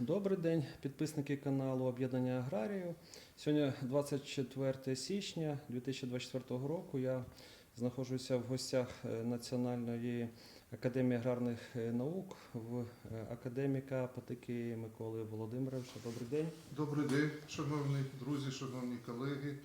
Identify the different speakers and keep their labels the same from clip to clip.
Speaker 1: Добрий день, підписники каналу Об'єднання Аграрію. Сьогодні 24 січня 2024 року. Я знаходжуся в гостях е, Національної академії аграрних е, наук в е, академіка Патики Миколи Володимировича. Добрий день.
Speaker 2: Добрий день, шановні друзі, шановні колеги.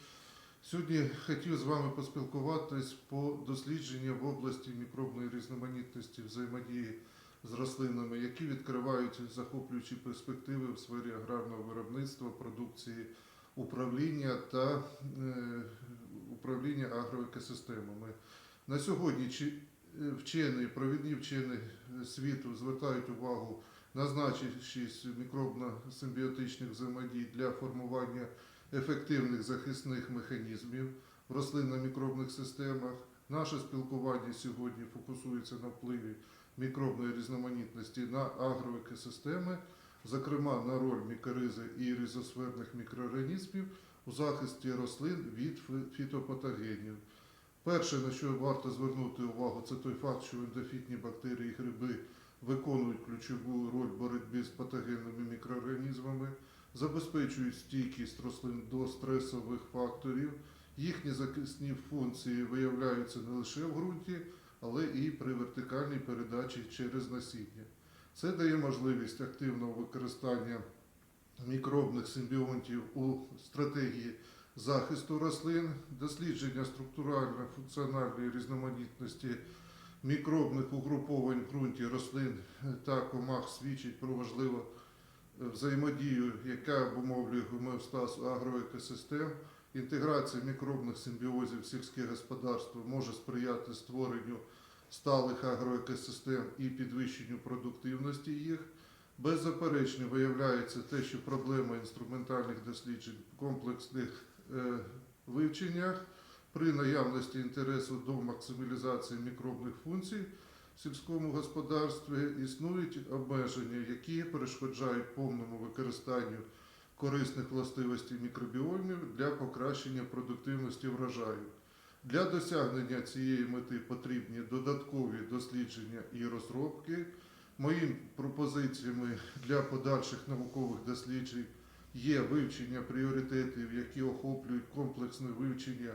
Speaker 2: Сьогодні хотів з вами поспілкуватись по дослідженням в області мікробної різноманітності взаємодії з рослинами, які відкривають захоплюючі перспективи в сфері аграрного виробництва, продукції, управління та е, управління агроекосистемами. На сьогодні чи- е, вчені, провідні вчені світу звертають увагу на значущість мікробно-симбіотичних взаємодій для формування ефективних захисних механізмів в рослинно-мікробних системах. Наше спілкування сьогодні фокусується на впливі мікробної різноманітності на агроекосистеми, зокрема на роль мікоризи і ризосферних мікроорганізмів у захисті рослин від фі- фітопатогенів. Перше, на що варто звернути увагу, це той факт, що ендофітні бактерії і гриби виконують ключову роль в боротьбі з патогенними мікроорганізмами, забезпечують стійкість рослин до стресових факторів. Їхні захисні функції виявляються не лише в ґрунті, але і при вертикальній передачі через насіння. Це дає можливість активного використання мікробних симбіонтів у стратегії захисту рослин, дослідження структурально-функціональної різноманітності мікробних угруповань в ґрунті рослин та комах свідчить про важливу е, взаємодію, яка обумовлює гомеостаз агроекосистем. Інтеграція мікробних симбіозів в сільське господарство може сприяти створенню сталих агроекосистем і підвищенню продуктивності їх. Беззаперечно виявляється те, що проблема інструментальних досліджень в комплексних е, вивченнях при наявності інтересу до максималізації мікробних функцій в сільському господарстві існують обмеження, які перешкоджають повному використанню корисних властивостей мікробіомів для покращення продуктивності врожаю. Для досягнення цієї мети потрібні додаткові дослідження і розробки. Моїм пропозиціями для подальших наукових досліджень є вивчення пріоритетів, які охоплюють комплексне вивчення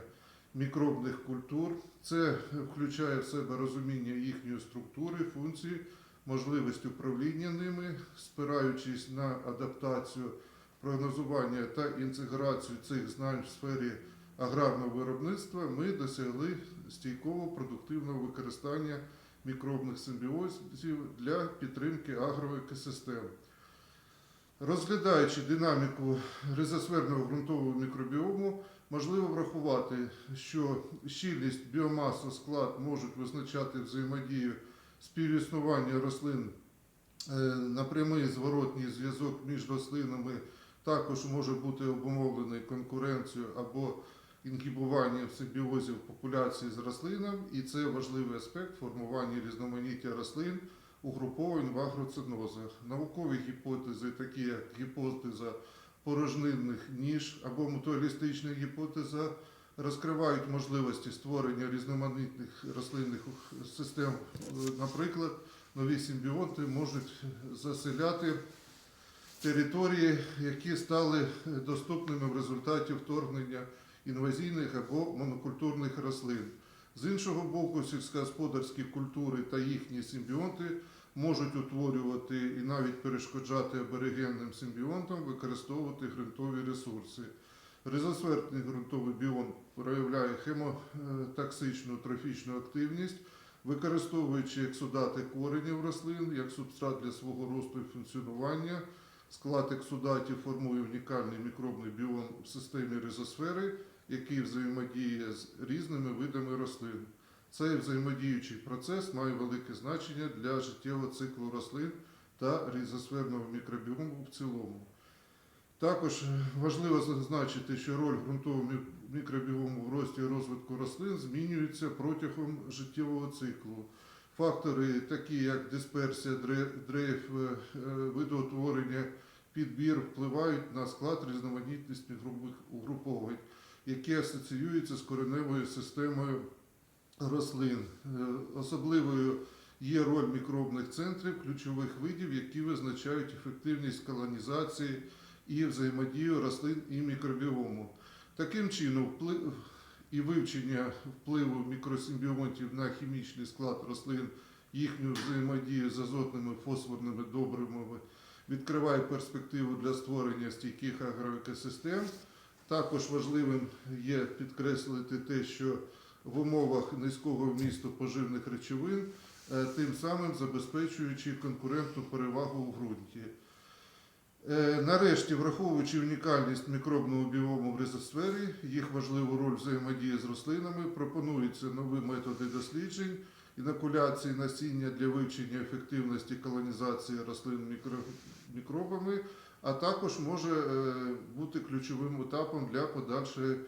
Speaker 2: мікробних культур. Це включає в себе розуміння їхньої структури, функції, можливість управління ними, спираючись на адаптацію, прогнозування та інтеграцію цих знань в сфері аграрного виробництва, ми досягли стійкого продуктивного використання мікробних симбіозів для підтримки агроекосистем. Розглядаючи динаміку ризосферного ґрунтового мікробіому, можливо врахувати, що щільність біомаса склад можуть визначати взаємодію співіснування рослин е, на прямий зворотній зв'язок між рослинами також може бути обумовлений конкуренцією або інгібуванням симбіозів популяції з рослинами, і це важливий аспект формування різноманіття рослин угруповань в агроцинозах. Наукові гіпотези, такі як гіпотеза порожнинних ніж або мутуалістична гіпотеза, розкривають можливості створення різноманітних рослинних систем. Наприклад, нові симбіоти можуть заселяти території, які стали доступними в результаті вторгнення інвазійних або монокультурних рослин. З іншого боку, сільськогосподарські культури та їхні симбіонти можуть утворювати і навіть перешкоджати аборигенним симбіонтам використовувати ґрунтові ресурси. Ризосфертний ґрунтовий біом проявляє хемотоксичну трофічну активність, використовуючи ексудати коренів рослин як субстрат для свого росту і функціонування. Склад ексудатів формує унікальний мікробний біом в системі ризосфери, який взаємодіє з різними видами рослин. Цей взаємодіючий процес має велике значення для життєвого циклу рослин та різосферного мікробіому в цілому. Також важливо зазначити, що роль ґрунтового мікробіому в рості і розвитку рослин змінюється протягом життєвого циклу. Фактори, такі як дисперсія, дрейф, е, е, видоутворення, підбір, впливають на склад різноманітності угруповань, які асоціюються з кореневою системою рослин. Е, Особливою є роль мікробних центрів, ключових видів, які визначають ефективність колонізації і взаємодію рослин і мікробіому. Таким чином, вплив і вивчення впливу мікросимбіотів на хімічний склад рослин, їхню взаємодію з азотними фосфорними добривами відкриває перспективу для створення стійких агроекосистем. Також важливим є підкреслити те, що в умовах низького вмісту поживних речовин, е, тим самим забезпечуючи конкурентну перевагу у ґрунті. Е, Нарешті, враховуючи унікальність мікробного біому в ризосфері, їх важливу роль взаємодії з рослинами, пропонуються нові методи досліджень, інокуляції насіння для вивчення ефективності колонізації рослин мікробами, а також може е, бути ключовим етапом для подальшої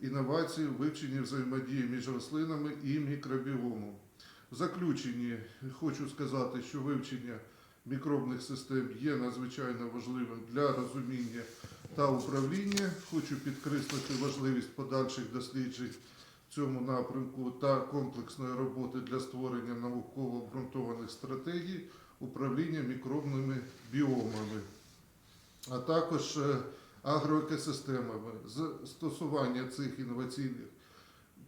Speaker 2: інновації в вивченні взаємодії між рослинами і мікробіомом. В заключенні хочу сказати, що вивчення мікробних систем є надзвичайно важливим для розуміння та управління. Хочу підкреслити важливість подальших досліджень цьому напрямку та комплексної роботи для створення науково обґрунтованих стратегій управління мікробними біомами, а також е, агроекосистемами. Застосування цих інноваційних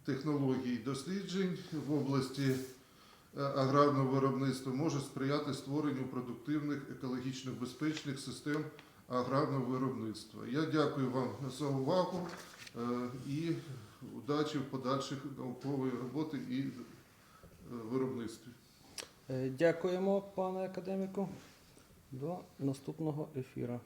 Speaker 2: технологій досліджень в області е, аграрного виробництва може сприяти створенню продуктивних, екологічно безпечних систем аграрного виробництва. Я дякую вам за увагу і удачі в подальших наукової роботи і е, виробництві.
Speaker 1: Е, Дякуємо, пане академіку. До наступного ефіру.